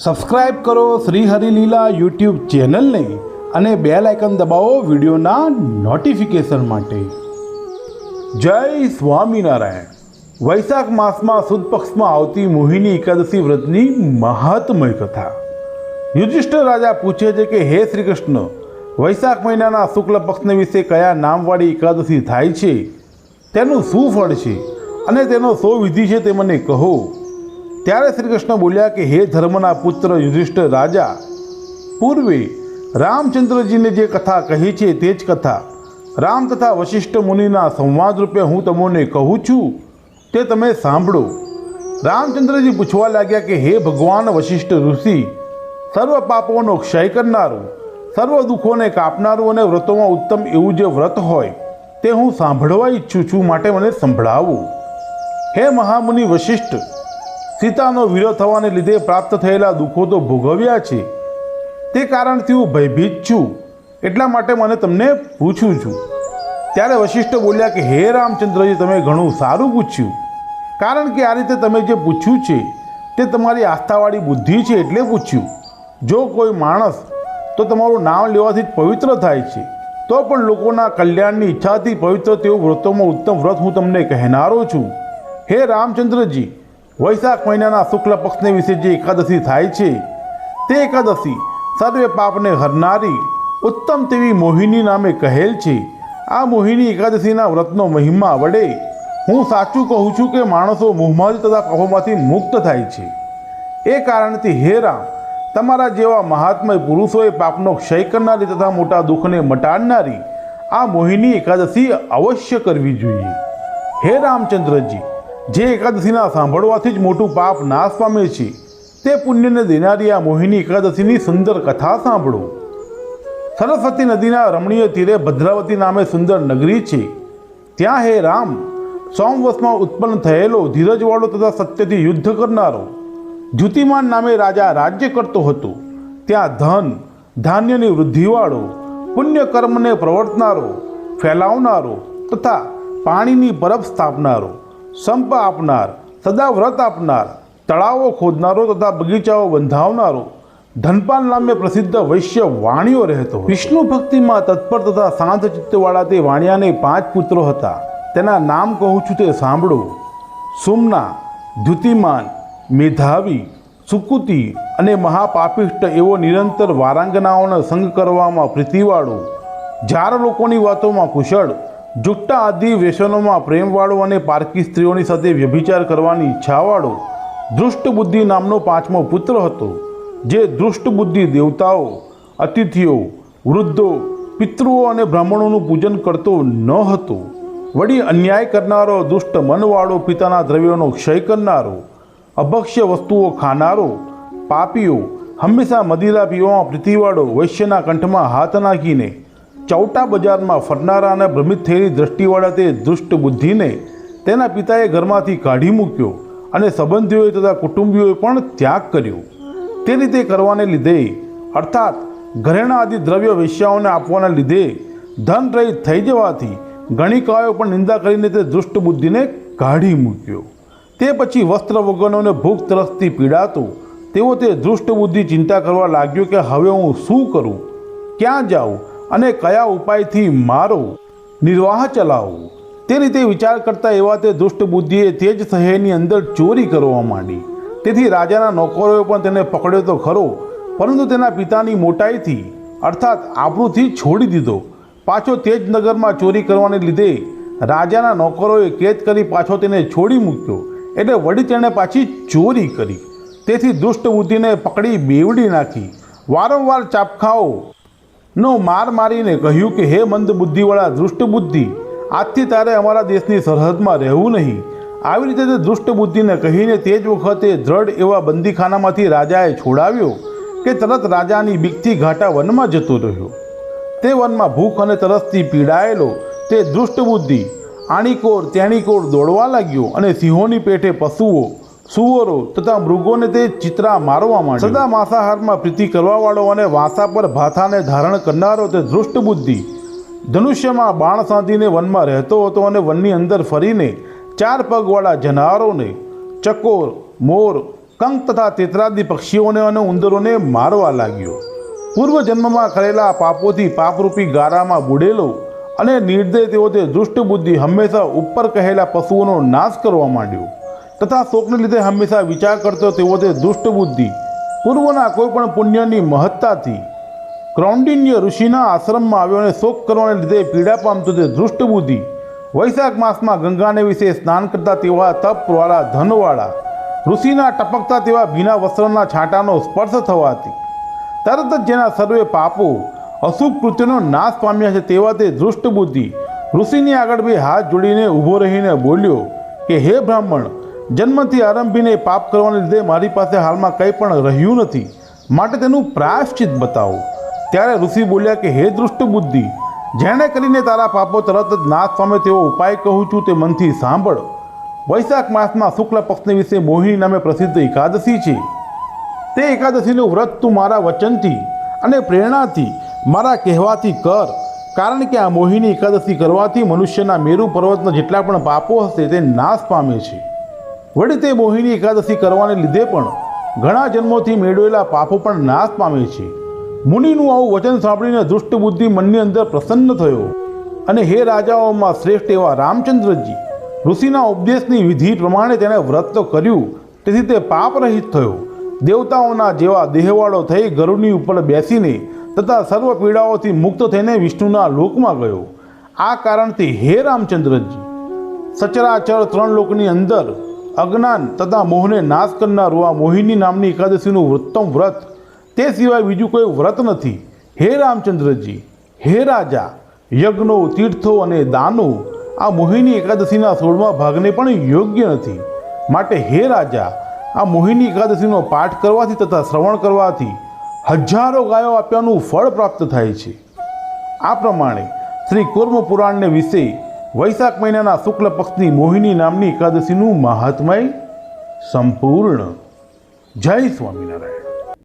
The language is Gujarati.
સબસ્ક્રાઇબ કરો શ્રી હરિલીલા યુટ્યુબ ચેનલને અને બે લાયકન દબાવો વિડીયોના નોટિફિકેશન માટે. જય સ્વામિનારાયણ. વૈશાખ માસમાં સુદ પક્ષમાં આવતી મોહિની એકાદશી વ્રતની મહાત્મય કથા. યુધિષ્ઠિર રાજા પૂછે છે કે, હે શ્રી કૃષ્ણ, વૈશાખ મહિનાના શુક્લ પક્ષને વિશે કયા નામવાળી એકાદશી થાય છે? તેનું શું ફળ છે? અને તેનો સો વિધિ છે તે મને કહો. ત્યારે શ્રી કૃષ્ણ બોલ્યા કે, હે ધર્મના પુત્ર યુધિષ્ઠ રાજા, પૂર્વે રામચંદ્રજીને જે કથા કહી છે તે જ કથા. રામ તથા વશિષ્ઠ મુનિના સંવાદ રૂપે હું તમને કહું છું, તે તમે સાંભળો. રામચંદ્રજી પૂછવા લાગ્યા કે, હે ભગવાન વશિષ્ઠ ઋષિ, સર્વ પાપોનો ક્ષય કરનારું, સર્વ દુઃખોને કાપનારું અને વ્રતોમાં ઉત્તમ એવું જે વ્રત હોય, તે હું સાંભળવા ઈચ્છું છું, માટે મને સંભળાવું. હે મહામુનિ વશિષ્ઠ સીતાનો વિરોધ થવાને લીધે પ્રાપ્ત થયેલા દુઃખો તો ભોગવ્યા છે. તે કારણથી હું ભયભીત છું. એટલા માટે મને તમને પૂછું છું. ત્યારે વશિષ્ઠ બોલ્યા કે, હે રામચંદ્રજી, તમે ઘણું સારું પૂછ્યું. કારણ કે આ રીતે તમે જે પૂછ્યું છે, તે તમારી આસ્થાવાળી બુદ્ધિ છે એટલે પૂછ્યું. જો કોઈ માણસ તો તમારું નામ લેવાથી જ પવિત્ર થાય છે. તો પણ લોકોના કલ્યાણની ઈચ્છાથી પવિત્ર તેવું વ્રતોમાં ઉત્તમ વ્રત હું તમને કહેનારો છું. હે રામચંદ્રજી વૈશાખ મહિનાના શુક્લ પક્ષને વિશે જે એકાદશી થાય છે, તે એકાદશી સર્વે પાપને હરનારી ઉત્તમ તેવી મોહિની નામે કહેલ છે. આ મોહિની એકાદશીના વ્રતનો મહિમા વડે હું સાચું કહું છું કે માણસો મોહમાંથી તથા પાપોમાંથી મુક્ત થાય છે. એ કારણથી હે રામ, તમારા જેવા મહાત્મય પુરુષોએ પાપનો ક્ષય કરનારી તથા મોટા દુઃખને મટાડનારી આ મોહિની એકાદશી અવશ્ય કરવી જોઈએ. હે રામચંદ્રજી જે એકાદશીના સાંભળવાથી જ મોટું પાપ નાશ પામે છે, તે પુણ્યને દેનારી આ મોહિની એકાદશીની સુંદર કથા સાંભળો. સરસ્વતી નદીના રમણીય તીરે ભદ્રાવતી નામે સુંદર નગરી છે. ત્યાં હે રામ સોમવસમાં ઉત્પન્ન થયેલો ધીરજવાળો તથા સત્યથી યુદ્ધ કરનારો. જ્યુતિમાન નામે રાજા રાજ્ય કરતો હતો. ત્યાં ધન, ધાન્યની વૃદ્ધિવાળો, પુણ્ય કર્મને પ્રવર્તનારો, ફેલાવનારો તથા પાણીની બરફ સ્થાપનારો. સંપ આપનાર, સદા વ્રત આપનાર, તળાવો ખોદનારો તથા બગીચાઓ બંધાવનારો, ધનપાલ નામે પ્રસિદ્ધ વૈશ્ય વાણિયો રહેતો વિષ્ણુ ભક્તિમાં તત્પર તથા શાંત ચિત્તવાળા તે વાણિયાને પાંચ પુત્રો હતા. તેના નામ કહું છું તે સાંભળો. સુમના ધ્યુતિમાન મેધાવી, સુકુતિ અને મહાપાપિષ્ટ એવો નિરંતર વારાંગનાઓનો સંગ કરવામાં પ્રીતિવાળો, જાર લોકોની વાતોમાં કુશળ જુટ્ટા વ્યસનોમાં પ્રેમવાળો અને પારકી સ્ત્રીઓની સાથે વ્યભિચાર કરવાની ઈચ્છાવાળો દૃષ્ટ બુદ્ધિ નામનો પાંચમો પુત્ર હતો, જે દૃષ્ટ બુદ્ધિ દેવતાઓ, અતિથિઓ, વૃદ્ધો, પિતૃઓ અને બ્રાહ્મણોનું પૂજન કરતો ન હતો. વળી અન્યાય કરનારો, દુષ્ટ મનવાળો પિતાના દ્રવ્યોનો ક્ષય કરનારો, અભક્ષ્ય વસ્તુઓ ખાનારો, પાપીઓ, હંમેશા મદિરા પીવામાં પ્રીતિવાળો વૈશ્યના કંઠમાં હાથ નાખીને ચૌટા બજારમાં ફરનારા અને ભ્રમિત થયેલી દ્રષ્ટિવાળા તે દુષ્ટ બુદ્ધિને તેના પિતાએ ઘરમાંથી કાઢી મૂક્યો અને સંબંધીઓએ તથા કુટુંબીઓએ પણ ત્યાગ કર્યો. તે રીતે કરવાને લીધે અર્થાત ઘરેણા આદિ દ્રવ્ય વેશ્યાઓને આપવાના લીધે ધન રહિત થઈ જવાથી ગણિકાઓ પણ નિંદા કરીને તે દુષ્ટ બુદ્ધિને કાઢી મૂક્યો. તે પછી વસ્ત્ર વગરનોને ભૂખ તરસથી પીડાતો તેવો તે દુષ્ટ બુદ્ધિ ચિંતા કરવા લાગ્યો કે હવે હું શું કરું? ક્યાં જાઉં? અને કયા ઉપાયથી મારો નિર્વાહ ચલાવવું તે રીતે વિચાર કરતા એવા તે દુષ્ટ બુદ્ધિએ તે જ શહેરની અંદર ચોરી કરવા માંડી. તેથી રાજાના નોકરોએ પણ તેને પકડ્યો તો ખરો, પરંતુ તેના પિતાની મોટાઈથી, અર્થાત આબરૂથી છોડી દીધો. પાછો તે જ નગરમાં ચોરી કરવાને લીધે રાજાના નોકરોએ કેદ કરી પાછો તેને છોડી મૂક્યો. એટલે વળી તેણે પાછી ચોરી કરી. તેથી દુષ્ટ બુદ્ધિને પકડી બેવડી નાખી. વારંવાર ચાપખાઓ નો માર મારીને કહ્યું કે, હે મંદ બુદ્ધિવાળા દુષ્ટ બુદ્ધિ આજથી તારે અમારા દેશની સરહદમાં રહેવું નહીં. આવી રીતે તે દુષ્ટ બુદ્ધિને કહીને તે જ વખતે દ્રઢ એવા બંદીખાનામાંથી રાજાએ છોડાવ્યો કે તરત રાજાની બીકથી ઘાટા વનમાં જતો રહ્યો. તે વનમાં ભૂખ અને તરસથી પીડાયેલો તે દુષ્ટ બુદ્ધિ આણીકોર, તેણીકોર દોડવા લાગ્યો અને સિંહોની પેઠે પશુઓ સુવરો તથા મૃગોને તે ચિત્રા મારવા માંડ્યો. સદા માંસાહારમાં પ્રીતિ કરવાવાળો અને વાંસા પર ભાથાને ધારણ કરનારો તે દૃષ્ટ બુદ્ધિ ધનુષ્યમાં બાણ સાધીને વનમાં રહેતો હતો અને વનની અંદર ફરીને ચાર પગવાળા જનાવરોને ચકોર, મોર, કંક તથા તેતરાદી પક્ષીઓને અને ઉંદરોને મારવા લાગ્યો. પૂર્વ જન્મમાં કરેલા પાપોથી પાપરૂપી ગારામાં બુડેલો અને નિર્દય તેઓ તે દુષ્ટ બુદ્ધિ હંમેશા ઉપર કહેલા પશુઓનો નાશ કરવા માંડ્યો. તથા શોકને લીધે હંમેશા વિચાર કરતો તેવો તે દુષ્ટ બુદ્ધિ પૂર્વના કોઈપણ પુણ્યની મહત્તાથી ક્રૌંડિન્ય ઋષિના આશ્રમમાં આવ્યો અને શોક કરવાને લીધે પીડા પામતો તે દુષ્ટ બુદ્ધિ વૈશાખ માસમાં ગંગાને વિશે સ્નાન કરતા તેવા તપવાળા, ધનવાળા, ઋષિના ટપકતા તેવા ભીના વસ્ત્રના છાંટાનો સ્પર્શ થવાથી. તરત જ જેના સર્વે પાપો, અશુભ કૃત્યનો નાશ પામ્યા છે તેવા તે દુષ્ટ બુદ્ધિ ઋષિની આગળ બે હાથ જોડીને ઊભો રહીને બોલ્યો કે, હે બ્રાહ્મણ જન્મથી આરંભીને પાપ કરવાને લીધે મારી પાસે હાલમાં કંઈ પણ રહ્યું નથી. માટે તેનું પ્રાયશ્ચિત બતાવો. ત્યારે ઋષિ બોલ્યા કે, હે દૃષ્ટ બુદ્ધિ જેણે કરીને તારા પાપો તરત જ નાશ પામે તેવો ઉપાય કહું છું તે મનથી સાંભળ. વૈશાખ માસમાં શુક્લ પક્ષની વિશે મોહિની નામે પ્રસિદ્ધ એકાદશી છે. તે એકાદશીનું વ્રત તું મારા વચનથી અને પ્રેરણાથી મારા કહેવાથી કર. કારણ કે આ મોહિની એકાદશી કરવાથી મનુષ્યના મેરુ પર્વતના જેટલા પણ પાપો હશે તે નાશ પામે છે. વળી તે મોહિની એકાદશી કરવાને લીધે પણ ઘણા જન્મોથી મેળવેલા પાપો પણ નાશ પામે છે. મુનિનું આવું વચન સાંભળીને દુષ્ટ બુદ્ધિ મનની અંદર પ્રસન્ન થયો અને હે રાજાઓમાં શ્રેષ્ઠ એવા રામચંદ્રજી, ઋષિના ઉપદેશની વિધિ પ્રમાણે તેણે વ્રત તો કર્યું, તેથી તે પાપ રહિત થયો. દેવતાઓના જેવા દેહવાળો થઈ ગરુની ઉપર બેસીને તથા સર્વ પીડાઓથી મુક્ત થઈને વિષ્ણુના લોકમાં ગયો. આ કારણથી હે રામચંદ્રજી. સચરાચર ત્રણ લોકની અંદર અજ્ઞાન તથા મોહને નાશ કરનારું આ મોહિની નામની એકાદશીનું ઉત્તમ વ્રત. તે સિવાય બીજું કોઈ વ્રત નથી. હે રામચંદ્રજી, હે રાજા, યજ્ઞો, તીર્થો અને દાનો આ મોહિની એકાદશીના સોળમા ભાગને પણ યોગ્ય નથી. માટે હે રાજા, આ મોહિની એકાદશીનો પાઠ કરવાથી તથા શ્રવણ કરવાથી હજારો ગાયો આપ્યાનું ફળ પ્રાપ્ત થાય છે. આ પ્રમાણે શ્રી કુર્મ પુરાણને વિશે વૈશાખ મહિનાના શુક્લ પક્ષની મોહિની નામની એકાદશીનું મહાત્મય સંપૂર્ણ. જય સ્વામિનારાયણ.